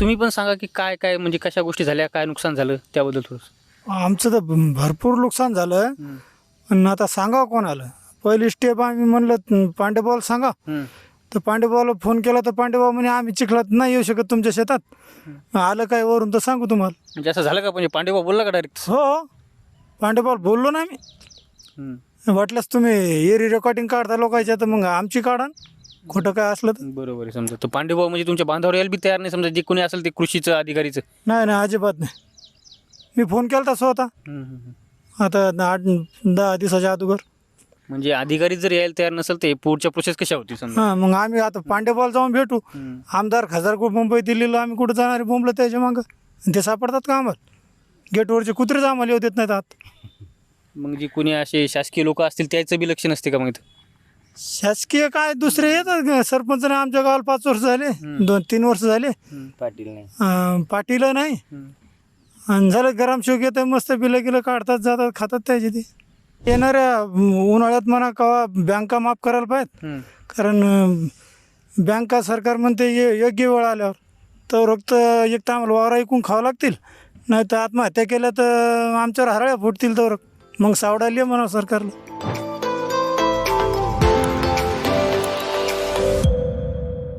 तुम्ही पण सांगा की काय काय म्हणजे कशा गोष्टी झाल्या काय नुकसान झालं त्याबद्दल थोडं आमचं तर भरपूर नुकसान झालं. आणि आता सांगा कोणाला? पहिली स्टेप आम्ही म्हणलं पांडेबाला सांगा. तर पांडेबाला फोन केला तर पांडेबा म्हणे आम्ही चिखलात नाही येऊ शकत तुमच्या शेतात. आलं काय वरून तर सांगू तुम्हाला. म्हणजे असं झालं का? म्हणजे पांडेबा बोलला का डायरेक्ट हो पांडेबाला बोललो ना आम्ही. वाटल्यास तुम्ही एरी रेकॉर्डिंग काढता लोकांच्या तर मग आमची काढा खोटं काय असलं तर? बरोबर आहे समजा. तो पांडेबा म्हणजे तुमच्या बांधावर यायला बी तयार नाही समजा जे कोणी असेल ते कृषीचं अधिकारीचं. नाही नाही अजिबात नाही. मी फोन केला तसं होता आता आठ दहा दिवसाच्या अगोदर. म्हणजे अधिकारी जर यायला तयार नसेल तर हे पुढच्या प्रोसेस कशा होती समजा? हां मग आम्ही आता पांडेबाला जाऊन भेटू. हम्म. आमदार खासदार कुठं मुंबई दिल्लीला आम्ही कुठं जाणार आहे बोंबलं त्याच्या मागं. आणि ते सापडतात का आम्हाला? गेटवरचे कुत्रेच आम्हाला येऊ देत नाहीत आत. मग जे कोणी असे शासकीय लोक असतील त्याचं बी लक्ष नसते का मग इथं? शासकीय काय दुसरे येतात सरपंचने आमच्या गावाला पाच वर्ष झाले. दोन तीन वर्ष झाले. पाटील नाही. अं, पाटील नाही. आणि झालं गरम शोक येतं मस्त बिलं गिलं काढतात जातात खातात त्याची ते. येणाऱ्या उन्हाळ्यात म्हणा कवा बँका माफ करायला पाहिजेत. कारण अं, बँका सरकार म्हणते ये योग्य वेळ आल्यावर. तर फक्त एक तर आम्हाला वावर ऐकून खावं लागतील. नाही तर आत्महत्या केल्या तर आमच्यावर हराळ्या फुटतील तर मग सावडायला ये म्हणा सरकारला.